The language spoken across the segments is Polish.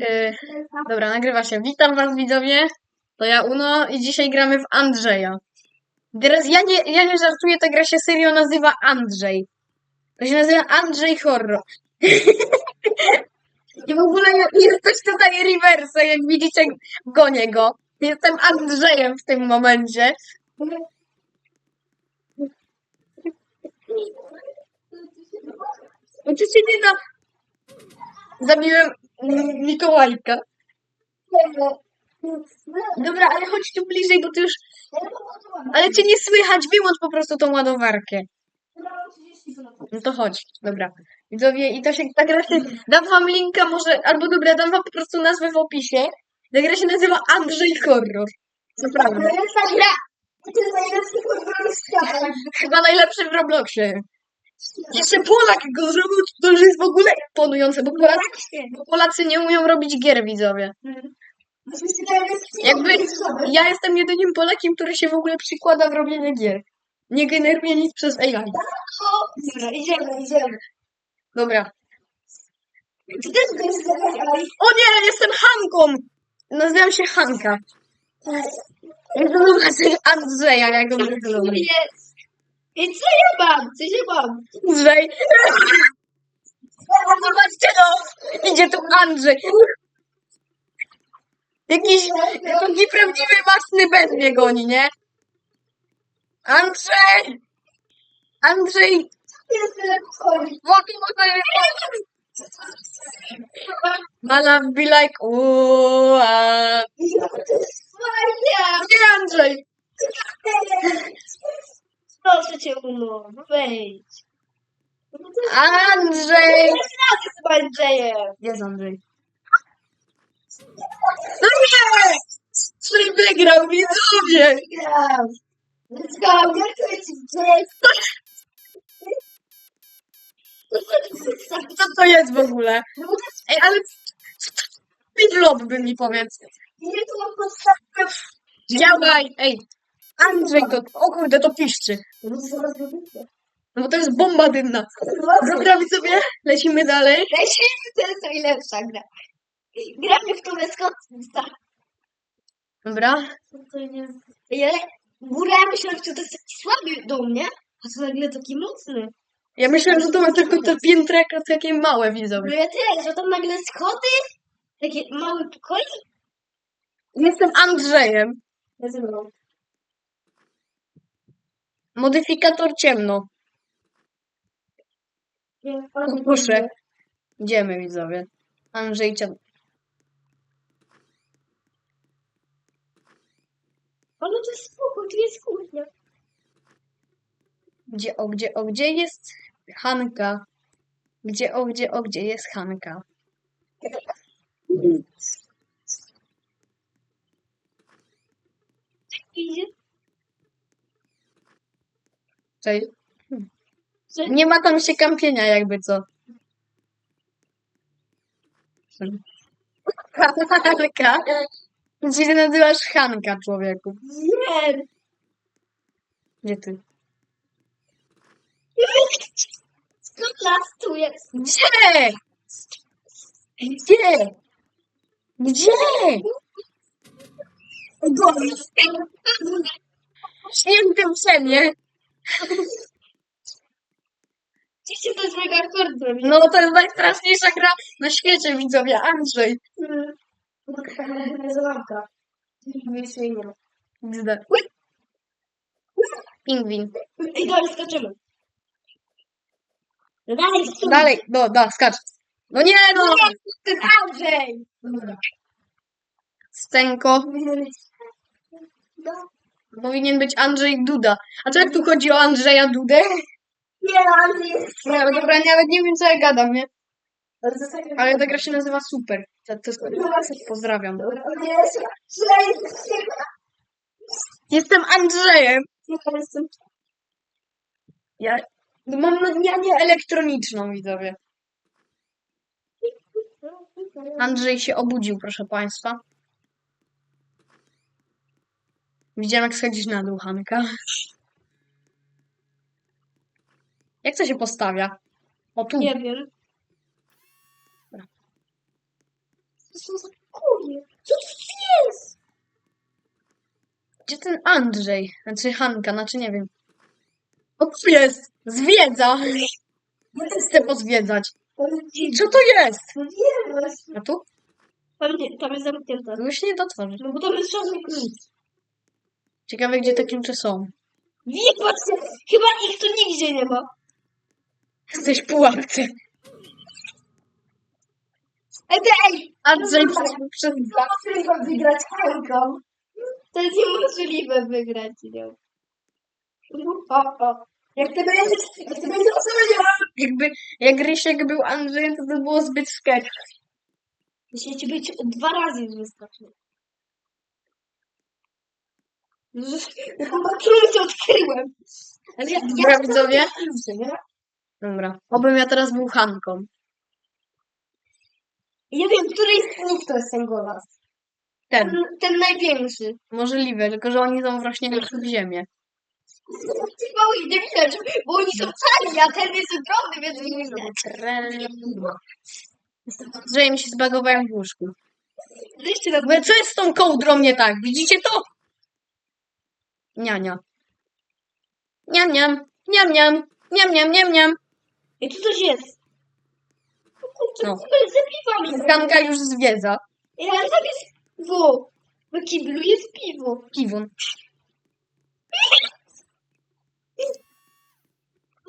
Y, dobra, nagrywa się. Witam was widzowie. To ja Uno i dzisiaj gramy w Andrzeja. Teraz ja nie, ja nie żartuję, ta gra się serio nazywa Andrzej. To się nazywa Andrzej Horror. I w ogóle ja- jesteś tutaj reverse, jak widzicie, gonię go. Jestem Andrzejem w tym momencie. Oczywiście nie da. Zabiłem Mikołajka. Dobra, ale chodź tu bliżej, bo ty już... Ale cię nie słychać, wyłącz po prostu tą ładowarkę. No to chodź, dobra. Widzowie, i to się tak gra się... Dam wam linka może, albo dobra, dam wam po prostu nazwę w opisie. Ta gra się nazywa Andrzej Horror. Co prawda. Najlepsza gra! To jest najlepszy świata. Chyba najlepszy w Robloxie. Jeszcze Polak go zrobił, to już jest w ogóle imponujące, bo Polacy, bo Polacy nie umią robić gier, widzowie. Jakby ja jestem jedynym Polakiem, który się w ogóle przykłada w robienie gier. Nie generuje nic przez AI. Dobra, idziemy, idziemy. Dobra. Ty też go O nie, jestem Hanką! Nazywam się Hanka. Jak to zobaczyć Andrzeja, jak on wygląda. I co ja mam? Co ja mam? Andrzej. Zobaczcie no! Idzie tu Andrzej. Jakiś taki prawdziwy masny bez mnie goni, nie? Andrzej! Andrzej! Wody, wody! Mala be like, uuuu, a... To jest fajnie. Gdzie Andrzej? Proszę cię, Uno, wejdź. Andrzej! Razem z Andrzejem. Jest Andrzej. No nie! Andrzej wygrał, widzowie! Gram. Let's go, gratuluję ci. Co to jest w ogóle? Ej, ale... Speedlop by mi powiedz. Nie mam. Działaj! Ej! Andrzej to... O kurde, to piszczy. No. No bo to jest bomba dymna. Dobra, widzowie, lecimy dalej. Lecimy, to jest najlepsza gra. Gramy w to bezkostnica. Dobra. Ale góra ja myślałam, że to jest taki słaby do mnie, a to nagle taki mocny. Ja myślałem, że to ma tylko te piętra takie małe No widzowie. ja też, że tam nagle schody, takie małe pokoje. Jestem Andrzejem. Modyfikator ciemno. Proszę. Idziemy widzowie. Andrzej ciemno. Ale to jest spokój, tu jest kuchnia. Gdzie, o, gdzie, o, gdzie jest Hanka? Gdzie, o, gdzie, o, gdzie jest Hanka? Idzie. Cześć. Nie ma tam się kampienia jakby co. Hanka. Ty się nazywasz Hanka, człowieku. Nie. Gdzie ty? Skąd nas tu jest? Gdzie? Gdzie? Gdzie? W świętym ciemie. Oczywiście to jest mega akord zrobić. No to jest najstraszniejsza gra na świecie, widzowie. Andrzej. Zabawka. Nic jej nie ma. XD. Pingwin. Ej, dalej skaczemy. No dalej. Dalej, no, da, skacz. No nie, no! To jest Andrzej. Stenko. No. Powinien być Andrzej Duda. A co jak tu chodzi o Andrzeja Dudę? Nie, Andrzej jest No, dobra, nawet nie wiem co ja gadam, nie? Ale ta gra się nazywa Super. To, to jest... Pozdrawiam. Jestem Andrzejem. Ja jestem... Ja... no Mam manię elektroniczną, widzowie. Andrzej się obudził, proszę państwa. Widziałem, jak schodzisz na dół, Hanka. Jak to się postawia? O tu. Nie wiem. są za kurie? Co to jest? Gdzie ten Andrzej? Znaczy Hanka, znaczy nie wiem. O, tu jest! Zwiedza! Ja też chcę pozwiedzać. Co to jest? No nie wiem. A tu? Tam, nie, tam jest zamknięte. Tu już nie otworzyć. No bo tam jest żadnych klucz. Ciekawe, gdzie te klucze są. Nie patrzcie, chyba ich tu nigdzie nie ma. Jesteś w pułapce. Ej, ej! Andrzej przez... Niemożliwe wygrać Hanką. To jest niemożliwe wygrać nią. O, o. Jak ty będziesz, jak ty będziesz osobiona. Jakby, jak Rysiek był Andrzejem, to to było zbyt sketch. Musicie być dwa razy wystarczy. Ja chyba klucze odkryłem. Ale ja, Dobra, widzowie? klucze, nie? Dobra. Obym ja teraz był Hanką. Ja wiem, który z nich to jest ten golas. Ten. Ten, ten największy. Możliwe, tylko że oni są wrośnięci w ziemię. Mały nie widać, bo oni są cali, a ten jest ogromny, więc nie widać. Że mi się zbagowałem w łóżku. Jeszcze raz. Co jest z tą kołdrą nie tak? Widzicie to? Niania. Niam, niam. Niam, niam. Niam, niam, niam, niam. I tu coś jest. O kurczę, No. no. już zwiedza. Ale tam jest piwo. W kiblu jest piwo. Kiwun.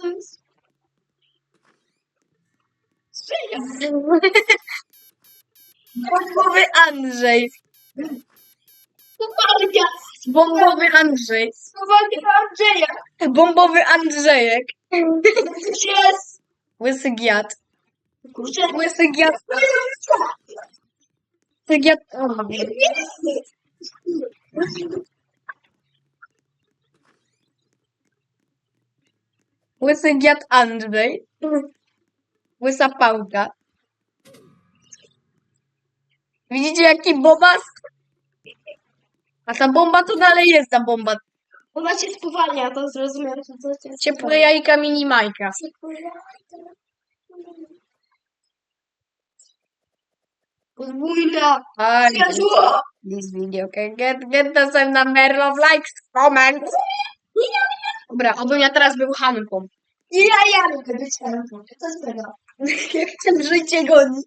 To jest... Serio? Bombowy Andrzej. Schowania. Bombowy Andrzej. Schowania Andrzeja. Bombowy Andrzejek. Jest. Łysy giat. Łysy giat. Łysy giat. O, Łysy giat Andrzej. Łysa pałka. Widzicie jaki bobas? A ta bomba to dalej jest ta bomba. Ona cię spowalnia, to zrozumiałem. To cię Ciepłe jajka mini Minecraft. Ciepłe jajka. Podwójna. A, Przyjaciół! This video get, get the same number of likes, comments. Dobra, obym ja teraz był Hanką. I ja, ja mogę być Hanką. To jest. Jak chcę życie goni.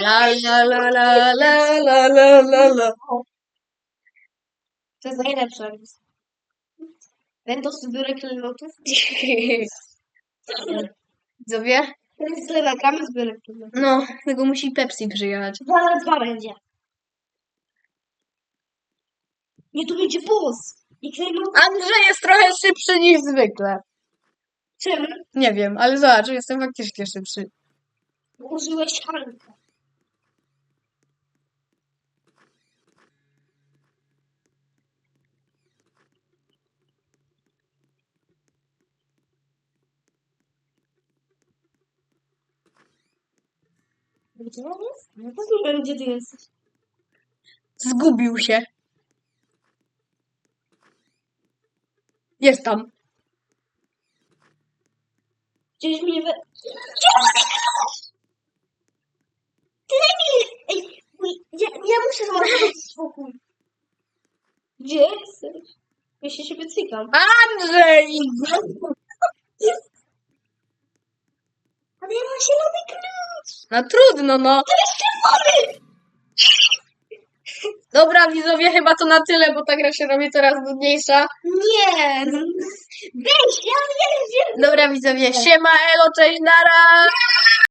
La la la la la la la la. To jest najlepsze. Będą zbiorę klejnotów. Widzowie? To jest nagramy zbiorę klejnotów. No, tego musi Pepsi przyjechać. Zaraz dwa będzie. Nie, tu będzie boss. I klejnot... Andrzej jest trochę szybszy niż zwykle. Czemu? Nie wiem, ale zobacz, jestem faktycznie szybszy. Użyłeś Hanka. Gdzie on jest? No to nie wiem, gdzie ty jesteś. Zgubił się. Jest tam. Gdzieś mnie we... Lepiej... Ej, ja, ja muszę zobaczyć spokój. Gdzie jesteś? Ja się siebie cykam. Andrzej! Ale ja mam zielony klucz. No trudno, no. Sorry! Dobra, widzowie, chyba to na tyle, bo ta gra się robi coraz nudniejsza. Nie! no. Weź, ja, ja, ja, Dobra, widzowie, siema, elo, cześć, nara!